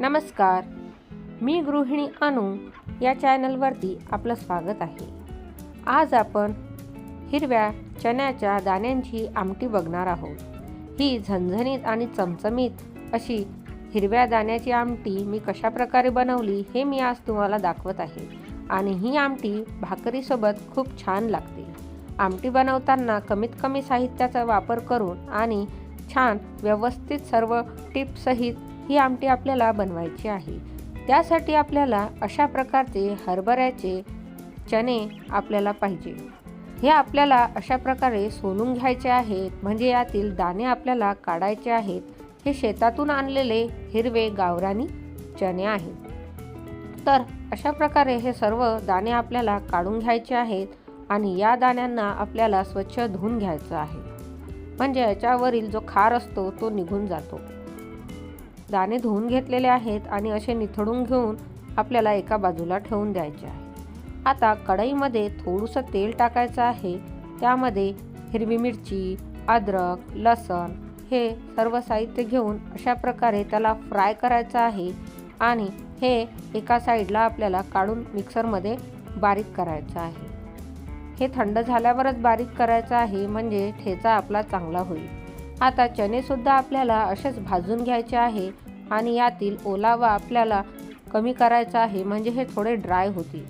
नमस्कार. मी गृहिणी अनु या चॅनलवरती आपलं स्वागत आहे. आज आपण हिरव्या चण्याच्या दाण्यांची आमटी बघणार आहोत. ही झणझणीत आणि चमचमीत अशी हिरव्या दाण्याची आमटी मी कशा प्रकारे बनवली हे मी आज तुम्हाला दाखवत आहे आणि ही आमटी भाकरीसोबत खूप छान लागते. आमटी बनवताना कमीत कमी साहित्याचा वापर करून आणि छान व्यवस्थित सर्व टिप्सहित ही आमटी आपल्याला बनवायची आहे. त्यासाठी आपल्याला अशा प्रकारचे हरभऱ्याचे चणे आपल्याला पाहिजे. हे आपल्याला अशा प्रकारे सोलून घ्यायचे आहेत. म्हणजे यातील दाणे आपल्याला काढायचे आहेत. हे शेतातून आणलेले हिरवे गावरानी चणे आहेत. तर अशा प्रकारे हे सर्व दाणे आपल्याला काढून घ्यायचे आहेत आणि या दाण्यांना आपल्याला स्वच्छ धुवून घ्यायचं आहे. म्हणजे याच्यावरील जो खार असतो तो निघून जातो. दाणे धुवून घेतलेले आहेत आणि असे निथळून घेऊन आपल्याला एका बाजूला ठेवून द्यायचे आहे. आता कढईमध्ये थोडंसं तेल टाकायचं आहे. त्यामध्ये हिरवी मिरची अद्रक लसण हे सर्व साहित्य घेऊन अशा प्रकारे त्याला फ्राय करायचं आहे आणि हे एका साईडला आपल्याला काढून मिक्सरमध्ये बारीक करायचं आहे. हे थंड झाल्यावरच बारीक करायचं आहे म्हणजे ठेचा आपला चांगला होईल. आता चणेसुद्धा आपल्याला असेच भाजून घ्यायचे आहे आणि यातील ओलावा आपल्याला कमी करायचा आहे म्हणजे हे थोडे ड्राय होतील.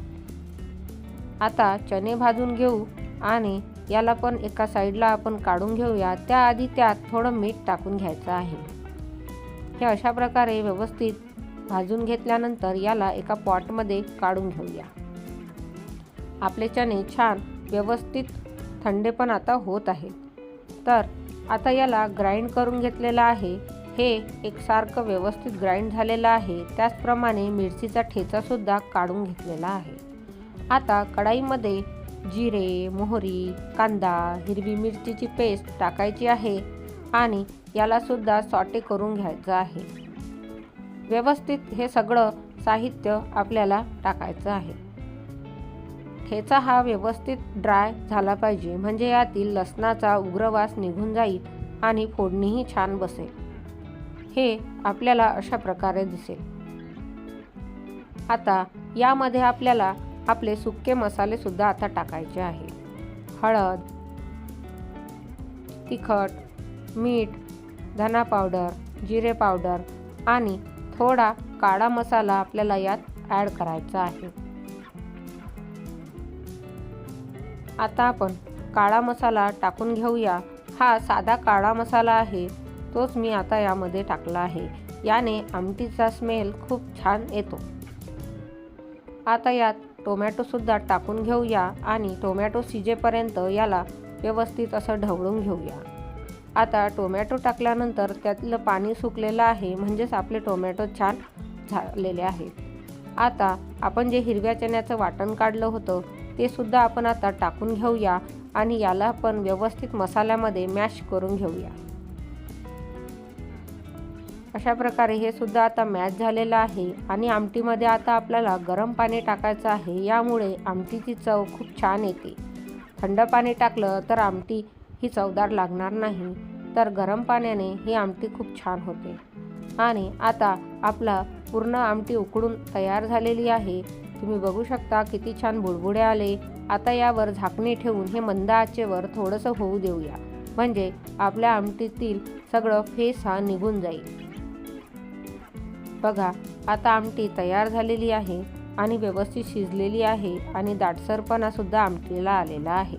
आता चणे भाजून घेऊ आणि याला पण एका साईडला आपण काढून घेऊया. त्याआधी त्यात थोडं मीठ टाकून घ्यायचं आहे. हे अशा प्रकारे व्यवस्थित भाजून घेतल्यानंतर याला एका पॉटमध्ये काढून घेऊया. आपले चणे छान व्यवस्थित थंडे पण आता होत आहे तर आता याला ग्राइंड करून घेतलेलं आहे. हे एकसारखं व्यवस्थित ग्राइंड झालेलं आहे. त्याचप्रमाणे मिरचीचा ठेचासुद्धा काढून घेतलेला आहे. आता कढाईमध्ये जिरे मोहरी कांदा हिरवी मिरचीची पेस्ट टाकायची आहे आणि यालासुद्धा सॉटे करून घ्यायचं आहे. व्यवस्थित हे सगळं साहित्य आपल्याला टाकायचं आहे. ठेचा हा व्यवस्थित ड्राय झाला पाहिजे. म्हणजे यातील लसणाचा उग्रवास निघून जाईल आणि फोडणीही छान बसेल. हे आपल्याला अशा प्रकारे दिसेल. आता यामध्ये आपल्याला आपले सुके मसाले सुद्धा आता टाकायचे आहे. हळद तिखट मीठ धना पावडर जिरे पावडर आणि थोडा काळा मसाला आपल्याला यात ॲड करायचा आहे. आता आपण काळा मसाला टाकून घेऊया. हा साधा काळा मसाला आहे. तोच मी आता यामध्ये टाकला आहे. याने आमटीचा स्मेल खूप छान येतो. आता यात टोमॅटोसुद्धा टाकून घेऊया आणि टोमॅटो शिजेपर्यंत याला व्यवस्थित असं ढवळून घेऊया. आता टोमॅटो टाकल्यानंतर त्यातलं पाणी सुकलेलं आहे म्हणजेच आपले टोमॅटो छान झालेले आहेत. आता आपण जे हिरव्या चण्याचं वाटण काढलं होतं ते सुद्धा आपण आता टाकून घेऊया आणि याला पण व्यवस्थित मसाल्यामध्ये मॅश करून घेऊया. अशा प्रकारे हे सुद्धा आता मॅच झालेलं आहे आणि आमटीमध्ये आता आपल्याला गरम पाणी टाकायचं आहे यामुळे आमटीची चव खूप छान येते. थंड पाणी टाकलं तर आमटी ही चवदार लागणार नाही तर गरम पाण्याने ही आमटी खूप छान होते. आणि आता आपला पूर्ण आमटी उकडून तयार झालेली आहे. तुम्ही बघू शकता किती छान बुडबुडे आले. आता यावर झाकणी ठेवून हे मंद आचेवर थोडंसं होऊ देऊया. म्हणजे आपल्या आमटीतील सगळं फेस हा निघून जाईल. बघा आता आमटी तयार झालेली आहे आणि व्यवस्थित शिजलेली आहे आणि दाटसरपणा सुद्धा आमटीला आलेला आहे.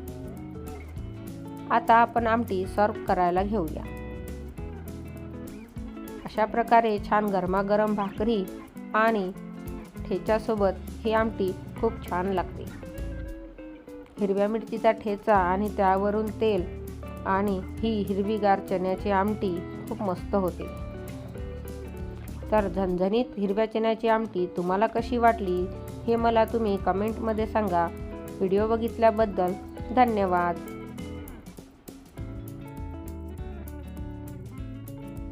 आता आपण आमटी सर्व करायला घेऊया. अशा प्रकारे छान गरमागरम भाकरी आणि ठेच्यासोबत ही आमटी खूप छान लागते. हिरव्या मिरचीचा ठेचा आणि त्यावरून तेल आणि ही हिरवीगार चण्याची आमटी खूप मस्त होते. तर झणझणीत हिरव्या चण्याची आमटी तुम्हाला कशी वाटली हे मला तुम्ही कमेंटमध्ये सांगा. व्हिडिओ बघितल्याबद्दल धन्यवाद.